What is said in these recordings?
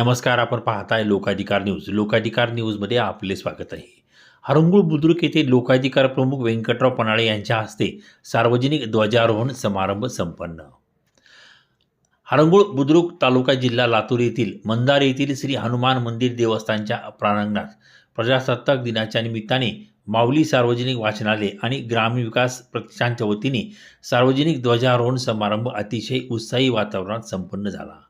नमस्कार आपण पाहताय लोकाधिकार न्यूज. लोकाधिकार न्यूजमध्ये आपले स्वागत आहे. हरंगुळ बुद्रुक येथे लोकाधिकार प्रमुख व्यंकटराव पनाळे यांच्या हस्ते सार्वजनिक ध्वजारोहण समारंभ संपन्न. हरंगुळ बुद्रुक तालुका जिल्हा लातूर येथील मंदार येथील श्री हनुमान मंदिर देवस्थानच्या प्रांगणात प्रजासत्ताक दिनाच्या निमित्ताने माऊली सार्वजनिक वाचनालय आणि ग्रामीण विकास प्रतिष्ठानच्या वतीने सार्वजनिक ध्वजारोहण समारंभ अतिशय उत्साही वातावरणात संपन्न झाला.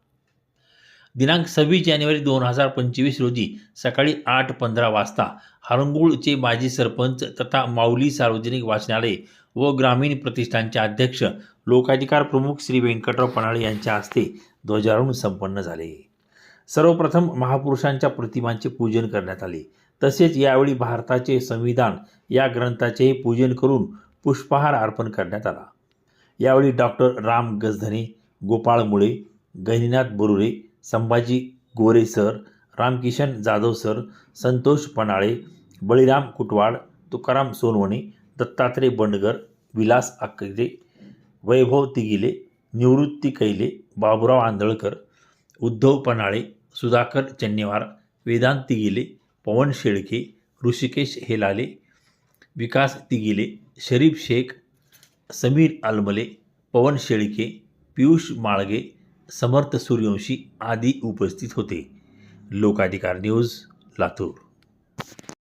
दिनांक सव्वीस जानेवारी दोन हजार पंचवीस रोजी सकाळी आठ पंधरा वाजता हरंगुळचे माजी सरपंच तथा माऊली सार्वजनिक वाचनालय व ग्रामीण प्रतिष्ठानचे अध्यक्ष लोकाधिकार प्रमुख श्री व्यंकटराव पणाळे यांच्या हस्ते ध्वजारोहण संपन्न झाले. सर्वप्रथम महापुरुषांच्या प्रतिमांचे पूजन करण्यात आले. तसेच यावेळी भारताचे संविधान या ग्रंथाचेही पूजन करून पुष्पहार अर्पण करण्यात आला. यावेळी doctor Ram Gajdhane Gopal Mule Gahininath Barure Sambhaji Gore sir Ramkishan Jadhav sir Santosh Panale Baliram Kutwad Tukaram Sonawane Dattatray Bandgar Vilas Akre Vaibhav Tigile Nivrutti Kaile Baburao Andhalkar Uddhav Panale Sudhakar चन्नेवार Vedanta तिगिले पवन शेळके ऋषिकेश हेलाले विकास तिगिले शरीफ शेख समीर आलमले पवन शेळके पियुष माळगे समर्थ सूर्यवंशी आदी उपस्थित होते. लोकाधिकार न्यूज लातूर.